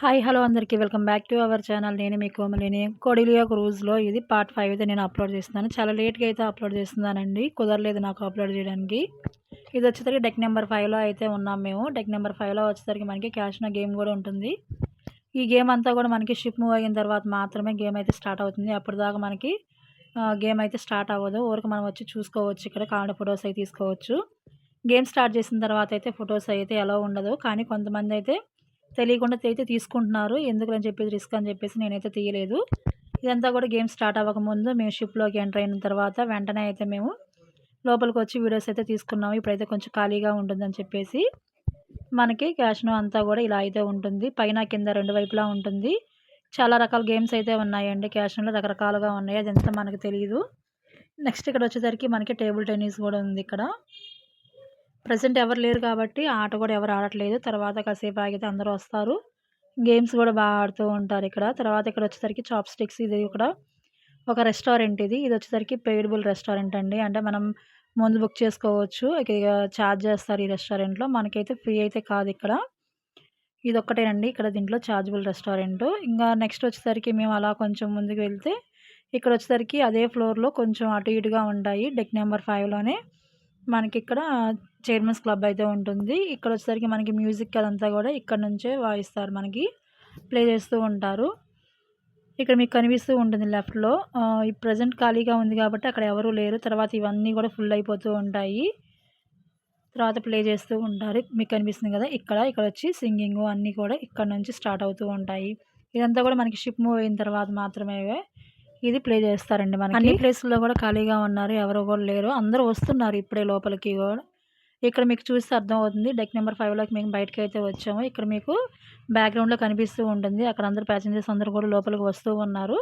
Hi hello అందరికీ welcome back to our channel. నేను మీ కోమలిని. కొడిలియో క్రూజ్లో ఇది పార్ట్ ఫైవ్ అయితే నేను అప్లోడ్ చేస్తున్నాను. చాలా లేట్గా అయితే అప్లోడ్ చేస్తున్నానండి. కుదరలేదు నాకు అప్లోడ్ చేయడానికి. ఇది వచ్చేసరికి డెక్ నెంబర్ ఫైవ్లో అయితే ఉన్నాం మేము. డెక్ నెంబర్ ఫైవ్లో వచ్చేసరికి మనకి క్యాష్ గేమ్ కూడా ఉంటుంది. ఈ గేమ్ అంతా కూడా మనకి షిప్ మూవ్ అయిన తర్వాత మాత్రమే గేమ్ అయితే స్టార్ట్ అవుతుంది. అప్పటిదాకా మనకి గేమ్ అయితే స్టార్ట్ అవ్వదు. ఊరికి మనం వచ్చి చూసుకోవచ్చు. ఇక్కడ కావాలంటే ఫొటోస్ అయితే తీసుకోవచ్చు. గేమ్ స్టార్ట్ చేసిన తర్వాత అయితే ఫొటోస్ అయితే ఎలా ఉండదు. కానీ కొంతమంది అయితే తెలియకుండా అయితే తీసుకుంటున్నారు. ఎందుకు అని చెప్పేసి రిస్క్ అని చెప్పేసి నేనైతే తీయలేదు. ఇదంతా కూడా గేమ్ స్టార్ట్ అవ్వకముందు మేము షిప్లోకి ఎంటర్ అయిన తర్వాత వెంటనే అయితే మేము లోపలికి వచ్చి వీడియోస్ అయితే తీసుకున్నాము. ఇప్పుడైతే కొంచెం ఖాళీగా ఉంటుందని చెప్పేసి మనకి క్యాష్ను అంతా కూడా ఇలా అయితే ఉంటుంది. పైన కింద రెండు వైపులా ఉంటుంది. చాలా రకాల గేమ్స్ అయితే ఉన్నాయండి. క్యాష్లో రకరకాలుగా ఉన్నాయి. అదంతా మనకు తెలియదు నెక్స్ట్ ఇక్కడ వచ్చేసరికి మనకి టేబుల్ టెన్నిస్ కూడా ఉంది ఇక్కడ. ప్రజెంట్ ఎవరు లేరు కాబట్టి ఆట కూడా ఎవరు ఆడట్లేదు. తర్వాత కాసేపు ఆగితే అందరూ వస్తారు. గేమ్స్ కూడా బాగా ఆడుతూ ఉంటారు ఇక్కడ. తర్వాత ఇక్కడ వచ్చేసరికి చాప్ స్టిక్స్ ఇది ఇక్కడ ఒక రెస్టారెంట్ ఇది. ఇది వచ్చేసరికి పెయిడబుల్ రెస్టారెంట్ అండి. అంటే మనం ముందు బుక్ చేసుకోవచ్చు. ఇక ఛార్జ్ చేస్తారు ఈ రెస్టారెంట్లో. మనకైతే ఫ్రీ అయితే కాదు ఇక్కడ. ఇది ఒక్కటేనండి ఇక్కడ దీంట్లో ఛార్జబుల్ రెస్టారెంట్. ఇంకా నెక్స్ట్ వచ్చేసరికి మేము అలా కొంచెం ముందుకు వెళ్తే ఇక్కడ వచ్చేసరికి అదే ఫ్లోర్లో కొంచెం అటు ఇటుగా ఉంటాయి. డెక్ నెంబర్ ఫైవ్లోనే. మనకి ఇక్కడ చైర్మన్స్ క్లబ్ అయితే ఉంటుంది. ఇక్కడ వచ్చేసరికి మనకి మ్యూజిక్ అదంతా కూడా ఇక్కడ నుంచే వాయిస్తారు మనకి. ప్లే చేస్తూ ఉంటారు. ఇక్కడ మీకు కనిపిస్తూ ఉంటుంది లెఫ్ట్లో ఈ ప్రజెంట్ ఖాళీగా ఉంది కాబట్టి అక్కడ ఎవరు లేరు. తర్వాత ఇవన్నీ కూడా ఫుల్ అయిపోతూ ఉంటాయి. తర్వాత ప్లే చేస్తూ ఉంటారు. మీకు కనిపిస్తుంది కదా ఇక్కడ ఇక్కడ వచ్చి సింగింగ్ అన్నీ కూడా ఇక్కడ నుంచి స్టార్ట్ అవుతూ ఉంటాయి. ఇదంతా కూడా మనకి షిప్ మూవ్ అయిన తర్వాత మాత్రమే ఇది ప్లే చేస్తారండి మనకి. అన్ని ప్లేసుల్లో కూడా ఖాళీగా ఉన్నారు. ఎవరు కూడా లేరు. అందరూ వస్తున్నారు ఇప్పుడే లోపలికి కూడా. ఇక్కడ మీకు చూస్తే అర్థమవుతుంది. డెక్ నెంబర్ ఫైవ్లోకి మేము బయటకి అయితే వచ్చాము. ఇక్కడ మీకు బ్యాక్గ్రౌండ్లో కనిపిస్తూ ఉంటుంది. అక్కడ అందరు ప్యాసింజర్స్ అందరూ కూడా లోపలికి వస్తూ ఉన్నారు.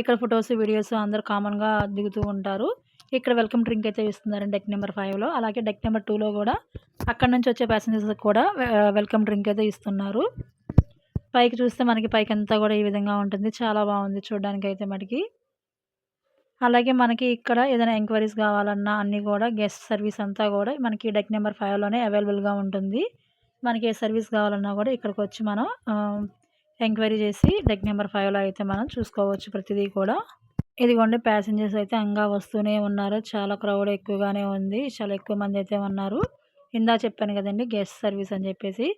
ఇక్కడ ఫొటోస్ వీడియోస్ అందరూ కామన్గా దిగుతూ ఉంటారు. ఇక్కడ వెల్కమ్ డ్రింక్ అయితే ఇస్తున్నారు డెక్ నెంబర్ ఫైవ్లో అలాగే డెక్ నెంబర్ టూలో కూడా అక్కడ నుంచి వచ్చే ప్యాసింజర్స్ కూడా వెల్కమ్ డ్రింక్ అయితే ఇస్తున్నారు. పైకి చూస్తే మనకి పైకి అంతా కూడా ఈ విధంగా ఉంటుంది. చాలా బాగుంది చూడడానికి అయితే మనకి అలాగే మనకి ఇక్కడ ఏదైనా ఎంక్వైరీస్ కావాలన్నా అన్నీ కూడా గెస్ట్ సర్వీస్ అంతా కూడా మనకి డెక్ నెంబర్ ఫైవ్లోనే అవైలబుల్గా ఉంటుంది. మనకి ఏ సర్వీస్ కావాలన్నా కూడా ఇక్కడికి వచ్చి మనం ఎంక్వైరీ చేసి డెక్ నెంబర్ ఫైవ్లో అయితే మనం చూసుకోవచ్చు ప్రతిదీ కూడా. ఇదిగోండి ప్యాసింజర్స్ అయితే అంగా వస్తూనే ఉన్నారు. చాలా క్రౌడ్ ఎక్కువగానే ఉంది. చాలా ఎక్కువ మంది అయితే ఉన్నారు. ఇందా చెప్పాను కదండి గెస్ట్ సర్వీస్ అని చెప్పేసి.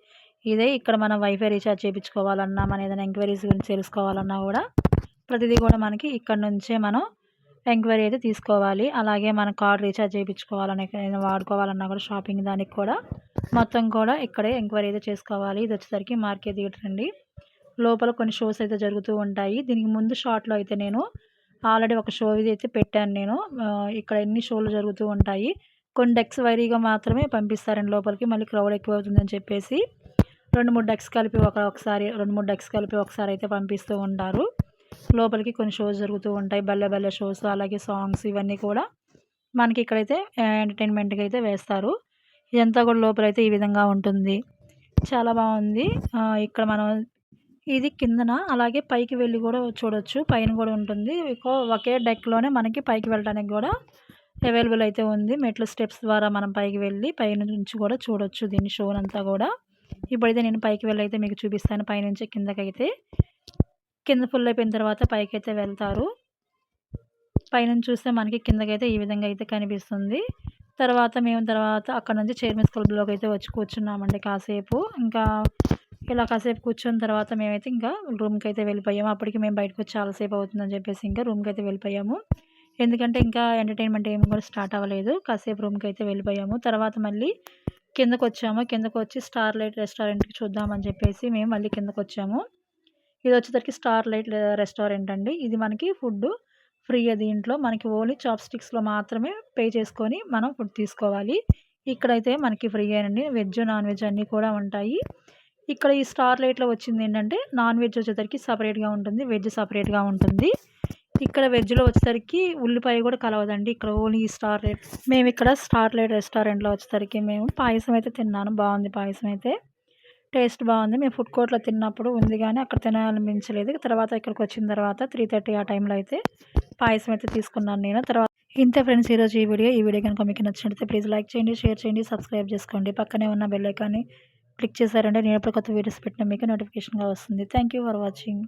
ఇదే ఇక్కడ మనం వైఫై రీఛార్జ్ చేయించుకోవాలన్నా మన ఏదైనా ఎంక్వైరీస్ గురించి తెలుసుకోవాలన్నా కూడా ప్రతిదీ కూడా మనకి ఇక్కడ నుంచే మనం ఎంక్వైరీ అయితే తీసుకోవాలి. అలాగే మన కార్డు రీఛార్జ్ చేయించుకోవాలని వాడుకోవాలన్నా కూడా షాపింగ్ దానికి కూడా మొత్తం కూడా ఇక్కడే ఎంక్వైరీ అయితే చేసుకోవాలి. ఇది వచ్చేసరికి మార్కెట్ థియేటర్ అండి. లోపల కొన్ని షోస్ అయితే జరుగుతూ ఉంటాయి. దీనికి ముందు షార్ట్లో అయితే నేను ఆల్రెడీ ఒక షో ఇది అయితే పెట్టాను నేను. ఇక్కడ ఎన్ని షోలు జరుగుతూ ఉంటాయి. కొన్ని డెక్స్ వైరీగా మాత్రమే పంపిస్తారండి లోపలికి. మళ్ళీ క్రౌడ్ ఎక్కువ అవుతుందని చెప్పేసి రెండు మూడు డెక్స్ కలిపి ఒక ఒకసారి రెండు మూడు డెక్స్ కలిపి ఒకసారి అయితే పంపిస్తూ ఉంటారు. లోపలికి కొన్ని షోస్ జరుగుతూ ఉంటాయి. బల్లె బల్లె షోస్ అలాగే సాంగ్స్ ఇవన్నీ కూడా మనకి ఇక్కడైతే ఎంటర్టైన్మెంట్కి అయితే వేస్తారు. ఇదంతా కూడా లోపల అయితే ఈ విధంగా ఉంటుంది. చాలా బాగుంది. ఇక్కడ మనం ఇది కిందన అలాగే పైకి వెళ్ళి కూడా చూడొచ్చు. పైన కూడా ఉంటుంది. ఒకే డెక్లోనే మనకి పైకి వెళ్ళడానికి కూడా అవైలబుల్ అయితే ఉంది. మెట్లు స్టెప్స్ ద్వారా మనం పైకి వెళ్ళి పైన నుంచి కూడా చూడొచ్చు దీని షోనంతా కూడా. ఇప్పుడైతే నేను పైకి వెళ్ళి అయితే మీకు చూపిస్తాను. పైనుంచి కిందకైతే కింద ఫుల్ అయిపోయిన తర్వాత పైకైతే వెళ్తారు. పైనుంచి చూస్తే మనకి కిందకైతే ఈ విధంగా అయితే కనిపిస్తుంది. తర్వాత మేము తర్వాత అక్కడ నుంచి చైర్మన్స్ క్లబ్లోకి అయితే వచ్చి కూర్చున్నామండి కాసేపు. ఇంకా ఇలా కాసేపు కూర్చున్న తర్వాత మేమైతే ఇంకా రూమ్కి అయితే వెళ్ళిపోయాము. అప్పటికి మేము బయటకు వచ్చి చాలాసేపు అవుతుందని చెప్పేసి ఇంకా రూమ్కి అయితే వెళ్ళిపోయాము. ఎందుకంటే ఇంకా ఎంటర్టైన్మెంట్ ఏమి కూడా స్టార్ట్ అవ్వలేదు. కాసేపు రూమ్కి అయితే వెళ్ళిపోయాము. తర్వాత మళ్ళీ కిందకు వచ్చాము కిందకు వచ్చి స్టార్ లైట్ రెస్టారెంట్కి చూద్దామని చెప్పేసి మేము మళ్ళీ కిందకు వచ్చాము ఇది వచ్చేసరికి స్టార్ లైట్ రెస్టారెంట్ అండి ఇది మనకి ఫుడ్ ఫ్రీ దీంట్లో మనకి ఓన్లీ చాప్ స్టిక్స్లో మాత్రమే పే చేసుకొని మనం ఫుడ్ తీసుకోవాలి. ఇక్కడైతే మనకి ఫ్రీ అండి వెజ్ నాన్ వెజ్ అన్నీ కూడా ఉంటాయి. ఇక్కడ ఈ స్టార్ లైట్లో వచ్చింది ఏంటంటే నాన్ వెజ్ వచ్చేసరికి సపరేట్గా ఉంటుంది. వెజ్ సపరేట్గా ఉంటుంది. ఇక్కడ వెజ్లో వచ్చేసరికి ఉల్లిపాయ కూడా కలవదండి. ఇక్కడ ఓన్లీ స్టార్ లైట్ మేము ఇక్కడ స్టార్ లైట్ రెస్టారెంట్లో వచ్చేసరికి మేము పాయసం అయితే తిన్నాను. బాగుంది పాయసం అయితే టేస్ట్ బాగుంది. మేము ఫుడ్ కోర్ట్లో తిన్నప్పుడు ఉంది కానీ అక్కడ తినాలనిపించలేదు. తర్వాత ఇక్కడికి వచ్చిన తర్వాత త్రీ థర్టీ ఆ టైంలో అయితే పాయసం అయితే తీసుకున్నాను నేను. తర్వాత ఇంతే ఫ్రెండ్స్ ఈరోజు ఈ వీడియో. ఈ వీడియో కనుక మీకు నచ్చినట్లయితే ప్లీజ్ లైక్ చేయండి షేర్ చేయండి సబ్స్క్రైబ్ చేసుకోండి. పక్కనే ఉన్న బెల్ ఐకాన్ని క్లిక్ చేశారంటే నేను ఎప్పుడు కొత్త వీడియోస్ పెట్టిన మీకు నోటిఫికేషన్గా వస్తుంది. Thank you for watching.